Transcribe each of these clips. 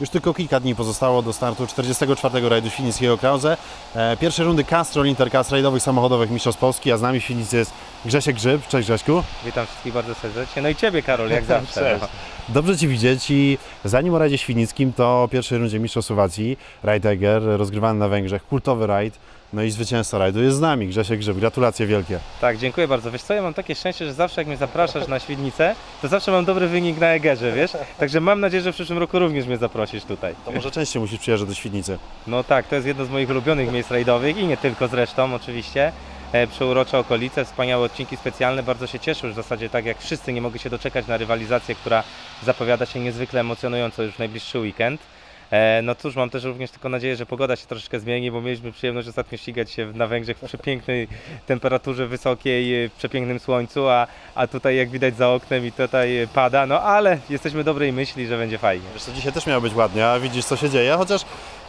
Już tylko kilka dni pozostało do startu 44. rajdu Świnickiego Krause. E, Pierwsze rundy Castrol Intercast rajdowych samochodowych Mistrzostw Polski, a z nami w Świnicy jest Grzesiek Grzyb. Cześć Grześku. Witam wszystkich bardzo serdecznie. No i Ciebie, Karol, jak zawsze. Cześć. No. Dobrze Ci widzieć i zanim o rajdzie świnickim, to o pierwszej rundzie Mistrzostw Słowacji, rajd Eger, rozgrywany na Węgrzech, kultowy rajd, no i zwycięzca rajdu jest z nami, Grzesiek Grzyb. Gratulacje wielkie. Tak, dziękuję bardzo. Wiesz co, ja mam takie szczęście, że zawsze jak mnie zapraszasz na Świdnicę, to zawsze mam dobry wynik na Egerze, wiesz? Także mam nadzieję, że w przyszłym roku również mnie zaprosisz tutaj. To może częściej musisz przyjeżdżać do Świdnicy. No tak, to jest jedno z moich ulubionych miejsc rajdowych i nie tylko zresztą oczywiście. E, Przeurocze okolice, wspaniałe odcinki specjalne, bardzo się cieszę już w zasadzie tak jak wszyscy nie mogę się doczekać na rywalizację, która zapowiada się niezwykle emocjonująco już w najbliższy weekend. E, No cóż, mam też również tylko nadzieję, że pogoda się troszeczkę zmieni, bo mieliśmy przyjemność ostatnio ścigać się na Węgrzech w przepięknej temperaturze wysokiej, e, w przepięknym słońcu, a, a tutaj jak widać za oknem i tutaj pada, no ale jesteśmy dobrej myśli, że będzie fajnie. Wiesz co, dzisiaj też miało być ładnie, a widzisz co się dzieje, chociaż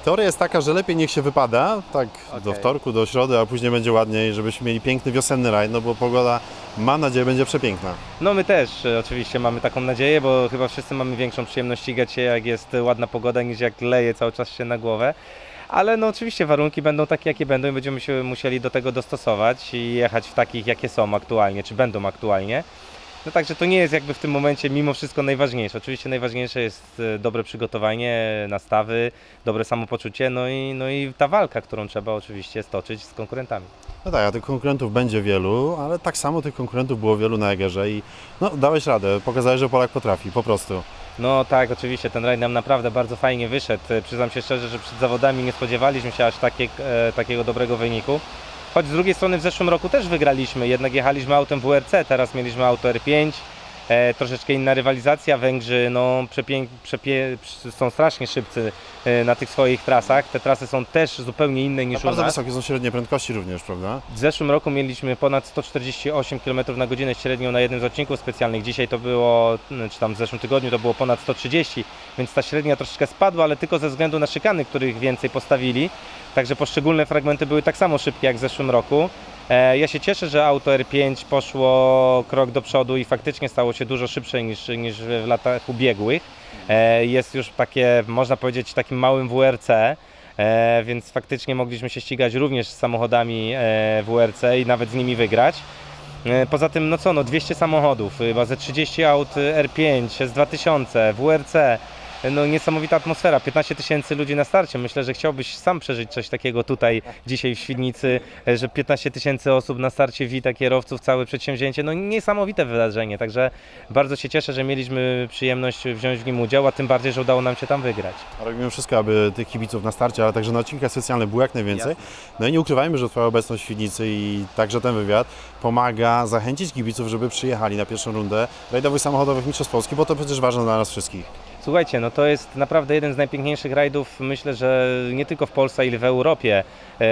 teoria jest taka, że lepiej niech się wypada, tak do Okej. wtorku, do środy, a później będzie ładniej, żebyśmy mieli piękny wiosenny rajd, no bo pogoda, mam nadzieję, będzie przepiękna. No my też e, oczywiście mamy taką nadzieję, bo chyba wszyscy mamy większą przyjemność ścigać się jak jest ładna pogoda niż jak leje cały czas się na głowę. Ale no oczywiście warunki będą takie jakie będą i będziemy się musieli do tego dostosować i jechać w takich jakie są aktualnie, czy będą aktualnie. No także to nie jest jakby w tym momencie mimo wszystko najważniejsze. Oczywiście najważniejsze jest e, dobre przygotowanie, nastawy, dobre samopoczucie, no i, no i ta walka, którą trzeba oczywiście stoczyć z konkurentami. No tak, a tych konkurentów będzie wielu, ale tak samo tych konkurentów było wielu na Egerze i no dałeś radę, pokazałeś, że Polak potrafi, po prostu. No tak, oczywiście, ten rajd nam naprawdę bardzo fajnie wyszedł. E, Przyznam się szczerze, że przed zawodami nie spodziewaliśmy się aż takie, e, takiego dobrego wyniku. Choć z drugiej strony w zeszłym roku też wygraliśmy, jednak jechaliśmy autem WRC, teraz mieliśmy auto R5, e, troszeczkę inna rywalizacja. Węgrzy no, przepięk, przepie, są strasznie szybcy e, na tych swoich trasach. Te trasy są też zupełnie inne A niż u bardzo nas. wysokie są średnie prędkości również, prawda? W zeszłym roku mieliśmy ponad 148 km na godzinę średnią na jednym z odcinków specjalnych. Dzisiaj to było, czy tam w zeszłym tygodniu to było ponad 130, więc ta średnia troszeczkę spadła, ale tylko ze względu na szykany, których więcej postawili. Także poszczególne fragmenty były tak samo szybkie jak w zeszłym roku. E, Ja się cieszę, że auto R5 poszło krok do przodu i faktycznie stało się dużo szybsze niż, niż w latach ubiegłych. E, Jest już takie, można powiedzieć, takim małym WRC. E, więc faktycznie mogliśmy się ścigać również z samochodami WRC i nawet z nimi wygrać. Poza tym, no co, no 200 samochodów, chyba ze 30 aut e, R5, S2000, WRC, e, no niesamowita atmosfera, 15 tysięcy ludzi na starcie. Myślę, że chciałbyś sam przeżyć coś takiego tutaj dzisiaj w Świdnicy, e, że 15 tysięcy osób na starcie wita kierowców, całe przedsięwzięcie, no niesamowite wydarzenie, także bardzo się cieszę, że mieliśmy przyjemność wziąć w nim udział, a tym bardziej, że udało nam się tam wygrać. Robimy wszystko, aby tych kibiców na starcie, ale także na odcinkach specjalnych było jak najwięcej. No i nie ukrywajmy, że Twoja obecność w Świdnicy i także ten wywiad pomaga zachęcić kibiców, żeby przyjechali na pierwszą rundę rajdowych samochodowych Mistrzostw Polski, bo to przecież ważne dla nas wszystkich. Słuchajcie, no to jest naprawdę jeden z najpiękniejszych rajdów, myślę, że nie tylko w Polsce, ale w Europie. E,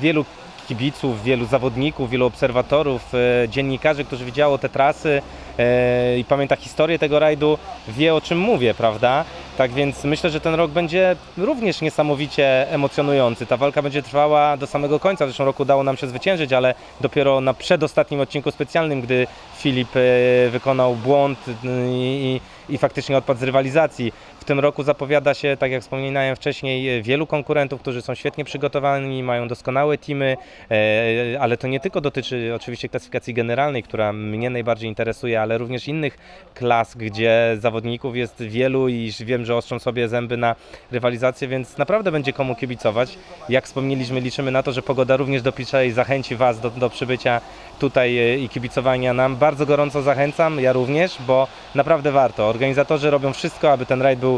wielu kibiców, wielu zawodników, wielu obserwatorów, e, dziennikarzy, którzy widziało te trasy e, i pamięta historię tego rajdu, wie o czym mówię, prawda? Tak więc myślę, że ten rok będzie również niesamowicie emocjonujący. Ta walka będzie trwała do samego końca. W zeszłym roku udało nam się zwyciężyć, ale dopiero na przedostatnim odcinku specjalnym, gdy Filip e, wykonał błąd i, i faktycznie odpadł z rywalizacji. Tym roku zapowiada się, tak jak wspominałem wcześniej, wielu konkurentów, którzy są świetnie przygotowani, mają doskonałe teamy, e, ale to nie tylko dotyczy oczywiście klasyfikacji generalnej, która mnie najbardziej interesuje, ale również innych klas, gdzie zawodników jest wielu i wiem, że ostrzą sobie zęby na rywalizację, więc naprawdę będzie komu kibicować. Jak wspomnieliśmy, liczymy na to, że pogoda również dopisze i zachęci Was do, do przybycia tutaj e, i kibicowania nam. Bardzo gorąco zachęcam, ja również, bo naprawdę warto. Organizatorzy robią wszystko, aby ten rajd był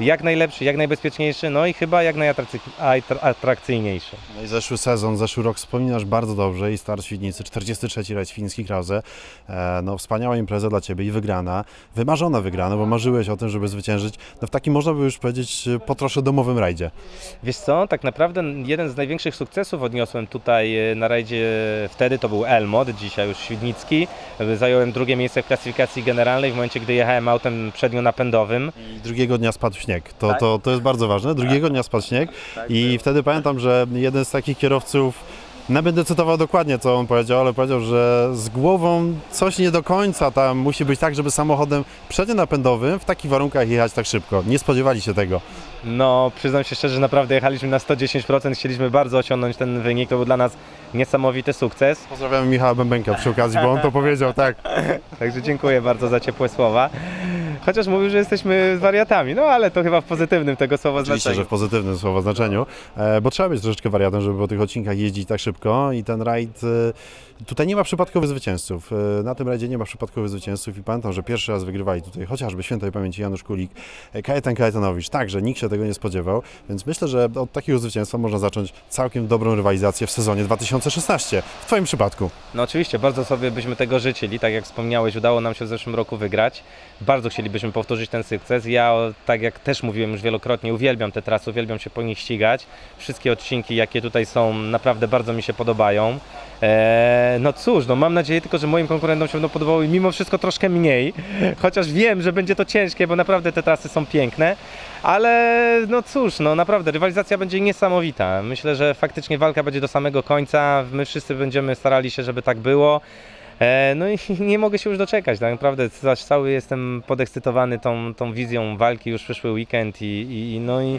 jak najlepszy, jak najbezpieczniejszy, no i chyba jak najatrakcyjniejszy. No i zeszły sezon, zeszły rok wspominasz bardzo dobrze i start Świdnicy, 43. rajd Świński Krause. E, no wspaniała impreza dla Ciebie i wygrana, wymarzona wygrana, bo marzyłeś o tym, żeby zwyciężyć no w takim można by już powiedzieć po trosze domowym rajdzie. Wiesz co, tak naprawdę jeden z największych sukcesów odniosłem tutaj e, na rajdzie, wtedy to był Elmod, dzisiaj już Świdnicki. E, Zająłem drugie miejsce w klasyfikacji generalnej w momencie, gdy jechałem autem przednio-napędowym. I drugiego dnia spadł śnieg, to, Tak. to, to jest bardzo ważne, drugiego dnia spadł śnieg i wtedy pamiętam, że jeden z takich kierowców Nie będę cytował dokładnie, co on powiedział, ale powiedział, że z głową coś nie do końca tam musi być tak, żeby samochodem przednionapędowym w takich warunkach jechać tak szybko. Nie spodziewali się tego. No, przyznam się szczerze, że naprawdę jechaliśmy na 110%, chcieliśmy bardzo osiągnąć ten wynik, to był dla nas niesamowity sukces. Pozdrawiam Michała Bębenka przy okazji, bo on to powiedział, tak. Także dziękuję bardzo za ciepłe słowa. Chociaż mówił, że jesteśmy wariatami, no ale to chyba w pozytywnym tego słowa Oczywiście, że znaczeniu. w pozytywnym słowa znaczeniu, e, bo trzeba być troszeczkę wariatem, żeby po tych odcinkach jeździć tak szybko i ten rajd, e, tutaj nie ma przypadkowych zwycięzców, E, na tym rajdzie nie ma przypadkowych zwycięzców i pamiętam, że pierwszy raz wygrywali tutaj chociażby świętej pamięci Janusz Kulik, e, Kajetan Kajetanowicz, także nikt się tego nie spodziewał, więc myślę, że od takiego zwycięstwa można zacząć całkiem dobrą rywalizację w sezonie 2016, w Twoim przypadku. No oczywiście, bardzo sobie byśmy tego życzyli, tak jak wspomniałeś, udało nam się w zeszłym roku wygrać. Bardzo chcielibyśmy powtórzyć ten sukces. Ja, tak jak też mówiłem już wielokrotnie, uwielbiam te trasy, uwielbiam się po nich ścigać. Wszystkie odcinki, jakie tutaj są, naprawdę bardzo mi się podobają. Eee, no cóż, no mam nadzieję tylko, że moim konkurentom się będą podobały mimo wszystko troszkę mniej, chociaż wiem, że będzie to ciężkie, bo naprawdę te trasy są piękne. Ale no cóż, no naprawdę rywalizacja będzie niesamowita. Myślę, że faktycznie walka będzie do samego końca. My wszyscy będziemy starali się, żeby tak było. E, No i nie mogę się już doczekać, tak naprawdę zaś cały jestem podekscytowany tą, tą wizją walki już przyszły weekend i, i no i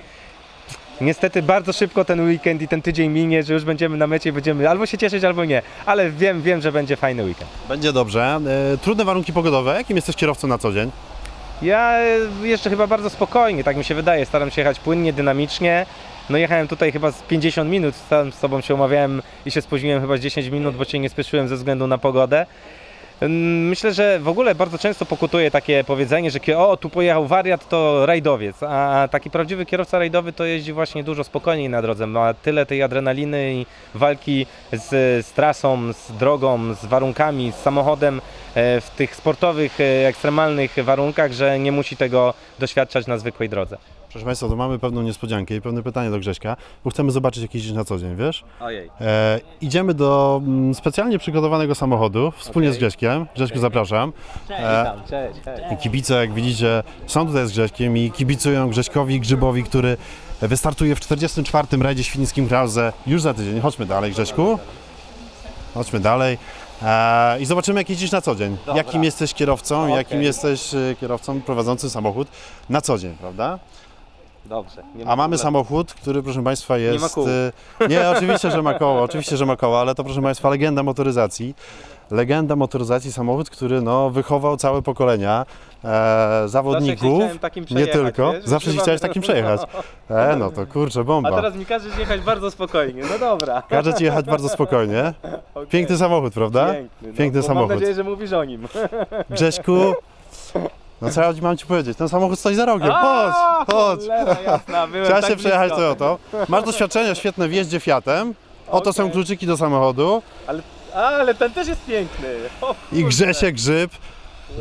niestety bardzo szybko ten weekend i ten tydzień minie, że już będziemy na mecie i będziemy albo się cieszyć, albo nie, ale wiem, wiem, że będzie fajny weekend. Będzie dobrze. E, Trudne warunki pogodowe, jakim jesteś kierowcą na co dzień? Ja e, jeszcze chyba bardzo spokojnie, tak mi się wydaje. Staram się jechać płynnie, dynamicznie. No jechałem tutaj chyba z 50 minut, sam z tobą się umawiałem i się spóźniłem chyba z 10 minut, bo się nie spieszyłem ze względu na pogodę. Ym, Myślę, że w ogóle bardzo często pokutuje takie powiedzenie, że o, tu pojechał wariat, to rajdowiec, a taki prawdziwy kierowca rajdowy to jeździ właśnie dużo spokojniej na drodze, ma tyle tej adrenaliny i walki z, z trasą, z drogą, z warunkami, z samochodem e, w tych sportowych, e, ekstremalnych warunkach, że nie musi tego doświadczać na zwykłej drodze. Proszę Państwa, to mamy pewną niespodziankę i pewne pytanie do Grześka, bo chcemy zobaczyć jak jeździsz na co dzień, wiesz? Ojej. E, idziemy do mm, specjalnie przygotowanego samochodu wspólnie z Grześkiem. Grześku, zapraszam. Cześć, E, cześć, kibice, jak widzicie, są tutaj z Grześkiem i kibicują Grześkowi Grzybowi, który wystartuje w 44. rajdzie świnickim Krause już za tydzień. Chodźmy dalej, Grześku. Chodźmy dalej. E, I zobaczymy, jak jeździsz na co dzień. Dobra. Jakim jesteś kierowcą, jakim jesteś e, kierowcą prowadzącym samochód na co dzień, prawda? Dobrze. nie A ma mamy problemu. samochód, który proszę Państwa jest... ma kół. y, Nie, oczywiście, że ma koło, oczywiście, że ma koło, ale to proszę Państwa legenda motoryzacji. Legenda motoryzacji, samochód, który no, wychował całe pokolenia e, zawodników. chciałem takim nie przejechać, tylko, wiesz? zawsze się chciałeś takim przejechać. E, no to kurczę, A bomba. teraz mi każesz jechać bardzo spokojnie, no dobra. Każe Ci jechać bardzo spokojnie. Okej. Piękny samochód, prawda? Piękny, no, samochód. Mam nadzieję, że mówisz o nim. Grześku, no co ja mam Ci powiedzieć, ten samochód stoi za rogiem, chodź, A, chodź. cholera jasna, byłem Trzeba tak się przejechać blisko. Toyotą. Masz doświadczenie świetne w jeździe Fiatem. Oto są Okej. kluczyki do samochodu. Ale, ale ten też jest piękny. O, I kurde. Grzesiek Grzyb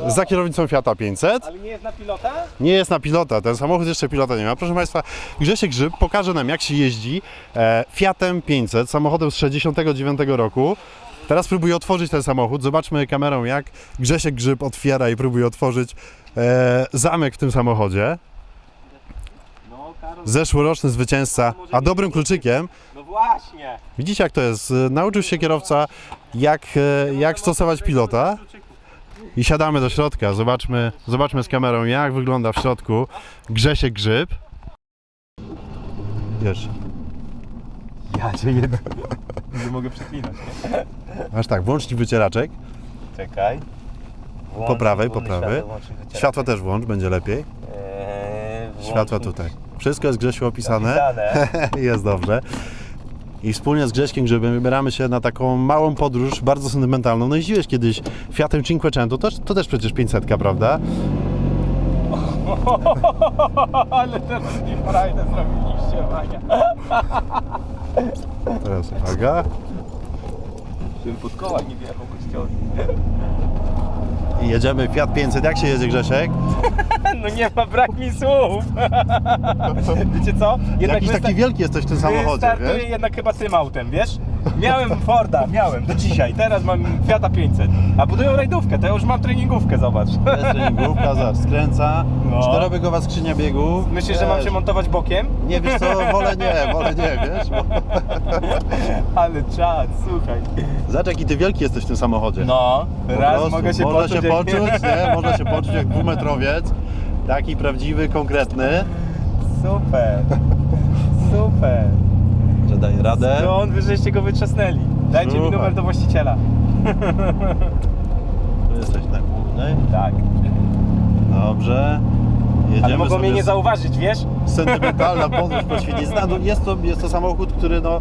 za kierownicą Fiata 500. Ale nie jest na pilota? Nie jest na pilota, ten samochód jeszcze pilota nie ma. Proszę Państwa, Grzesiek Grzyb pokaże nam jak się jeździ e, Fiatem 500, samochodem z 69 roku. Teraz próbuję otworzyć ten samochód. Zobaczmy kamerą jak Grzesiek Grzyb otwiera i próbuje otworzyć e, zamek w tym samochodzie. No, Zeszłoroczny zwycięzca, a dobrym kluczykiem no właśnie. Widzicie jak to jest? E, Nauczył się kierowca jak, e, jak stosować pilota i siadamy do środka. Zobaczmy, zobaczmy z kamerą jak wygląda w środku Grzesiek Grzyb. Wiesz, Ja cię jeden. Nie mogę przeklinać. masz tak, włącznik wycieraczek, Czekaj. Włącz- po prawej, po prawej. Światła też włącz, będzie lepiej. Eee, Światła tutaj. Wszystko jest Grzesiu opisane. Jest dobrze. I wspólnie z Grześkiem Grzybem wybieramy się na taką małą podróż, bardzo sentymentalną. No jeździłeś kiedyś Fiatem Cinquecento, to, to też przecież 500, prawda? Ale teraz mi frajdę zrobiliście, Wania. Teraz uwaga. Żebym pod koła nie wjechał kościołowi. I jedziemy Fiat 500. Jak się jedzie Grzesiek? No nie ma, brak mi słów. Wiecie co? Jednak Jakiś taki wysta- wielki jesteś w tym samochodzie, wiesz? jednak chyba tym autem, wiesz? Miałem Forda, miałem do dzisiaj. Teraz mam Fiata 500. A budują rajdówkę, to ja już mam treningówkę, zobacz. Jest treningówka, zobacz, skręca, No. czterobiegowa skrzynia biegów. Myślisz, że mam Wiesz, się montować bokiem? Nie, wiesz co, wolę nie, wolę nie, wiesz? Bo... Ale czad, słuchaj. Zobacz, jaki ty wielki jesteś w tym samochodzie. No, Po raz prostu. mogę się Można poczuć. się jak- poczuć, nie? Można się poczuć jak dwumetrowiec. Taki prawdziwy, konkretny, Super, super. Że daje radę. Skąd wy żeście go wytrzasnęli? Dajcie mi Słuchaj. numer do właściciela. Tu jesteś na głównej. Tak. Dobrze. Jedziemy Ale mogą sobie mnie nie z- zauważyć, wiesz? sentymentalna podróż po Świdnicach. No, jest, to, jest to samochód, który no,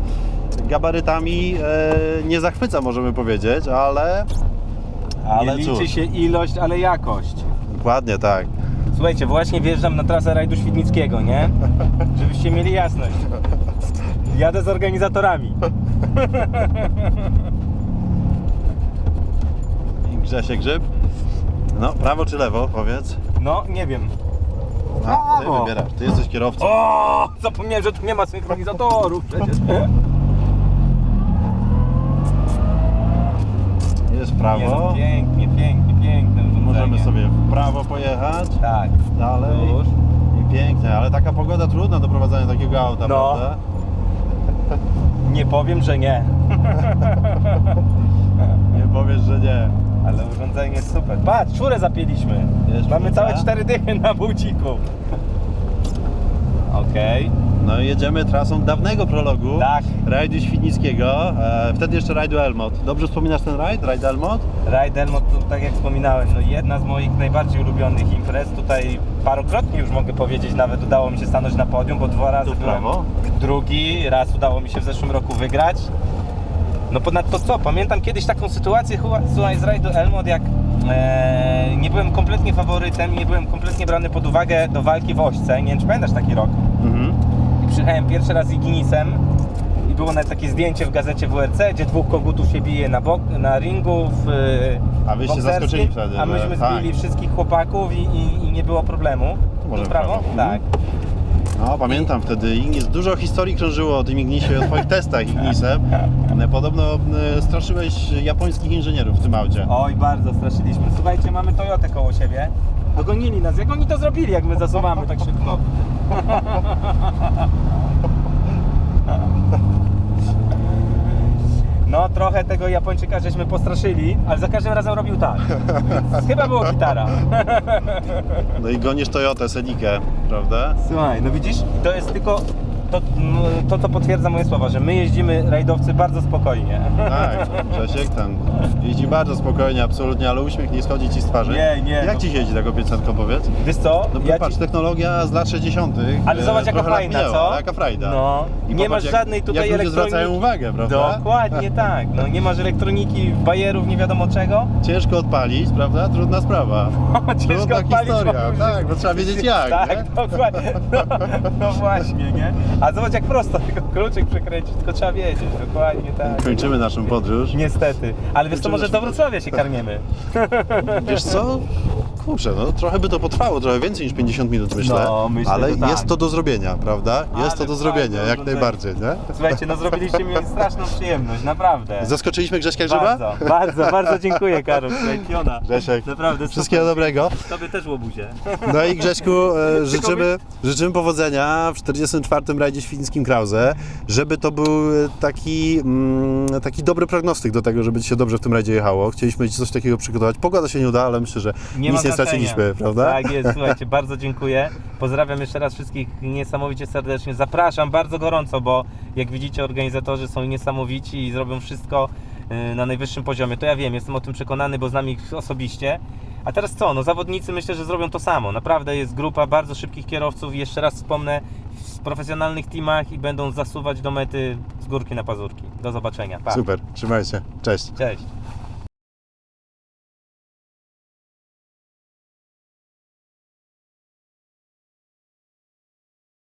gabarytami e, nie zachwyca, możemy powiedzieć, ale... Ale nie liczy cóż. się ilość, ale jakość. Dokładnie tak. Słuchajcie, właśnie wjeżdżam na trasę rajdu Świdnickiego, nie? Żebyście mieli jasność. Jadę z organizatorami. I Grzesiek Grzyb. No, prawo czy lewo, powiedz. No, nie wiem. No, ty Prawo. wybierasz, ty jesteś kierowcą. O, zapomniałem, że tu nie ma synchronizatorów przecież. Jest Nie, no, prawo. pięknie, pięknie, piękne urządzenie. Możemy sobie w prawo pojechać. Tak. Dalej. Już. I pięknie, ale taka pogoda trudna do prowadzenia takiego auta, No. prawda? Nie powiem, że nie. Nie powiesz, że nie. Ale urządzenie jest super. Patrz, czurę zapięliśmy. Mamy całe cztery dychy na buciku. Okej. No i jedziemy trasą dawnego prologu. Tak. Rajdu Świdnickiego. E, wtedy jeszcze rajdu Elmot. Dobrze wspominasz ten rajd? Rajd Elmot? Raid Elmot, to tak jak wspominałem, no jedna z moich najbardziej ulubionych imprez. Tutaj parokrotnie już mogę powiedzieć, nawet udało mi się stanąć na podium, bo dwa razy byłem prawo. drugi, raz udało mi się w zeszłym roku wygrać. No ponadto co, pamiętam kiedyś taką sytuację, słuchaj, z rajdu Elmot, jak e, nie byłem kompletnie faworytem nie byłem kompletnie brany pod uwagę do walki w Ośce. Nie wiem, czy pamiętasz taki rok? Mhm. Przyjechałem pierwszy raz z Iginisem i było nawet takie zdjęcie w gazecie WRC, gdzie dwóch kogutów się bije na, bok, na ringu w A wyście bokserskim, zaskoczyli wtedy, A myśmy tak. zbili wszystkich chłopaków i, i, i nie było problemu. Może prawo? prawo. Tak. No, pamiętam wtedy Ignis, dużo historii krążyło o tym Ignisie, o twoich testach Ignisem. Podobno e, straszyłeś japońskich inżynierów w tym aucie. Oj, bardzo straszyliśmy. Słuchajcie, mamy Toyotę koło siebie. Dogonili nas. Jak oni to zrobili, jak my zasuwamy tak szybko? No, trochę tego Japończyka żeśmy postraszyli, ale za każdym razem robił tak. Więc chyba było gitara. No i gonisz Toyotę Senikę, prawda? Słuchaj, no widzisz, to jest tylko to, mm, to, co potwierdza moje słowa, że my jeździmy rajdowcy bardzo spokojnie. Tak, Grzesiek ten jeździ bardzo spokojnie, absolutnie, ale uśmiech nie schodzi ci z twarzy. Nie, nie, Jak no. ci siedzi taką 500 powiedz? Wiesz co? No Ja patrz, ci- technologia z lat 60. Ale e, zobacz jaka fajna, minęła, co? Jaka frajda. No. I nie popatrz, masz żadnej tutaj jak elektroniki. zwracają uwagę, prawda? Dokładnie tak. No nie masz elektroniki, bajerów, nie wiadomo czego. Ciężko odpalić, prawda? Trudna sprawa. Ciężko Trudna odpalić, historia, tak, bo trzeba wiedzieć jak, Tak, nie? dokładnie. No, no właśnie, nie? A zobacz jak prosto, tylko kluczyk przekręcić, tylko trzeba wiedzieć. Dokładnie tak. Kończymy naszą podróż. Niestety. Ale wiesz co, może do Wrocławia się karmiemy. Wiesz co? Kurczę, no trochę by to potrwało, trochę więcej niż 50 minut myślę, No, myślę, ale że tak. jest to do zrobienia, prawda? Jest Ale to do zrobienia, jak najbardziej, nie? Słuchajcie, no zrobiliście mi straszną przyjemność, naprawdę. Zaskoczyliśmy Grześka Grzyba? Bardzo, bardzo, bardzo dziękuję Karol, słuchaj, piona. Grzesiek, Naprawdę wszystkiego super. dobrego. Tobie też łobuzie. No i Grześku, e, życzymy, życzymy powodzenia w 44. rajdzie świdnickim Krause, żeby to był e, taki, mm, taki dobry prognostyk do tego, żeby Ci się dobrze w tym rajdzie jechało. Chcieliśmy Ci coś takiego przygotować. Pogoda się nie uda, ale myślę, że Nie nic ma nie znaczenia. straciliśmy, prawda? Tak jest, słuchajcie, bardzo dziękuję. Pozdrawiam jeszcze raz wszystkich niesamowicie serdecznie. Zapraszam bardzo gorąco, bo jak widzicie organizatorzy są niesamowici i zrobią wszystko y, na najwyższym poziomie. To ja wiem, jestem o tym przekonany, bo znam ich osobiście. A teraz co? No zawodnicy myślę, że zrobią to samo. Naprawdę jest grupa bardzo szybkich kierowców jeszcze raz wspomnę w profesjonalnych teamach i będą zasuwać do mety z górki na pazurki. Do zobaczenia. Pa. Super, trzymaj się. Cześć. Cześć.